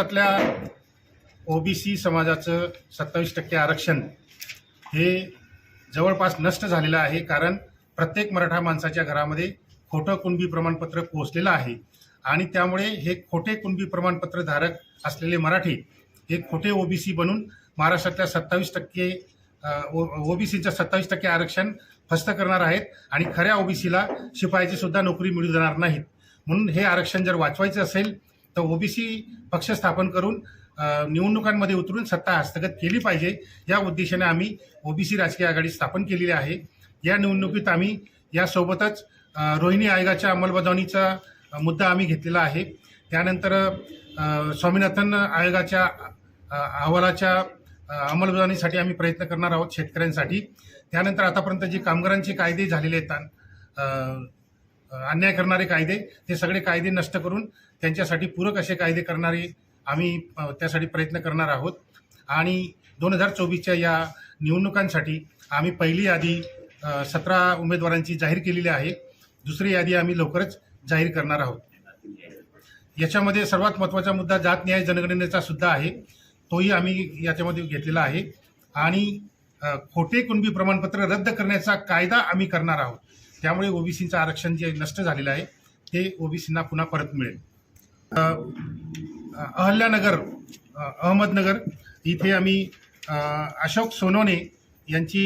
महाराष्ट्रातल्या ओबीसी समाजाचं सत्तावीस टक्के आरक्षण हे जवळपास नष्ट झालेलं आहे कारण प्रत्येक मराठा माणसाच्या घरामध्ये खोटं कुणबी प्रमाणपत्र पोहोचलेलं आहे. आणि त्यामुळे हे खोटे कुणबी प्रमाणपत्र धारक असलेले मराठी हे खोटे ओबीसी बनून महाराष्ट्रातल्या सत्तावीस टक्के ओबीसीचं सत्तावीस टक्के आरक्षण फस्त करणार आहेत आणि खऱ्या ओबीसीला शिपायाची सुद्धा नोकरी मिळू देणार नाहीत. म्हणून हे आरक्षण जर वाचवायचं असेल तर ओबीसी पक्ष स्थापन करून निवडणुकांमध्ये उतरून सत्ता हस्तगत केली पाहिजे. या उद्देशाने आम्ही ओबीसी राजकीय आघाडी स्थापन केलेली आहे. या निवडणुकीत आम्ही यासोबतच रोहिणी आयोगाच्या अंमलबजावणीचा मुद्दा आम्ही घेतलेला आहे. त्यानंतर स्वामीनाथन आयोगाच्या अहवालाच्या अंमलबजावणीसाठी आम्ही प्रयत्न करणार आहोत शेतकऱ्यांसाठी. त्यानंतर आतापर्यंत जे कामगारांचे कायदे झालेले आहेत अन्याय करणारे कायदे ते सगळे कायदे नष्ट करून त्यांच्यासाठी पूरक असे कायदे करणारे आम्ही त्यासाठी प्रयत्न करणार आहोत. आणि दोन हजार चोवीसच्या या निवडणुकांसाठी आम्ही पहिली यादी सतरा उमेदवारांची जाहीर केलेली आहे. दुसरी यादी आम्ही लवकरच जाहीर करणार आहोत. याच्यामध्ये सर्वात महत्त्वाचा मुद्दा जात न्याय जनगणनेचा सुद्धा आहे. तोही आम्ही याच्यामध्ये घेतलेला आहे. आणि खोटे कुणबी प्रमाणपत्र रद्द करण्याचा कायदा आम्ही करणार आहोत. त्यामुळे ओबीसीचं आरक्षण जे नष्ट झालेलं आहे ते ओबीसींना पुन्हा परत मिळेल. अहल्यानगर अहमदनगर इथे आम्ही अशोक सोनवणे यांची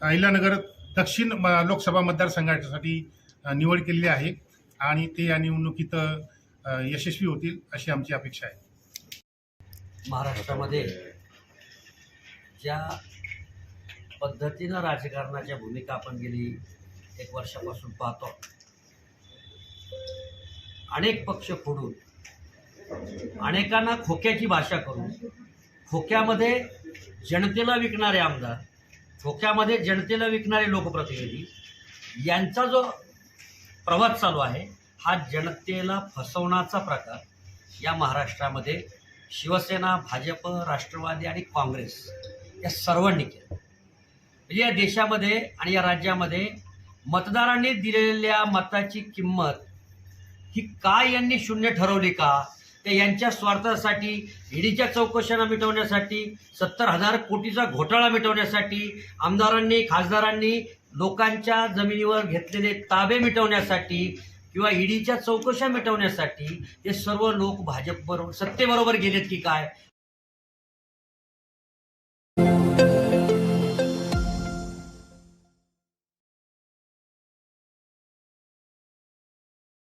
अहिल्यानगर दक्षिण म- लोकसभा मतदारसंघासाठी निवड केलेली आहे आणि ते या निवडणुकीत यशस्वी होतील अशी आमची अपेक्षा आहे. महाराष्ट्रामध्ये ज्या पद्धतीनं राजकारणाच्या भूमिका आपण गेली एक वर्षापासून पाहतो. अनेक पक्ष फोडून अनेकांना खोक्याची भाषा करून खोक्यामध्ये जनतेला विकणारे आमदार खोक्यामध्ये जनतेला विकणारे लोकप्रतिनिधी यांचा जो प्रवास चालू आहे हा जनतेला फसवण्याचा प्रकार या महाराष्ट्रामध्ये शिवसेना भाजप राष्ट्रवादी आणि काँग्रेस या सर्वांनी केलं. म्हणजे या देशामध्ये आणि या राज्यामध्ये मतदारांनी दिलेल्या मताची किंमत ही काय यांनी शून्य ठरवली का? ते यांच्या स्वार्थासाठी ईडीच्या चौकशांना मिटवण्यासाठी सत्तर हजार कोटीचा घोटाळा मिटवण्यासाठी आमदारांनी खासदारांनी लोकांच्या जमिनीवर घेतलेले ताबे मिटवण्यासाठी किंवा ईडीच्या चौकशा मिटवण्यासाठी हे सर्व लोक भाजपबरोबर सत्तेबरोबर गेलेत की काय?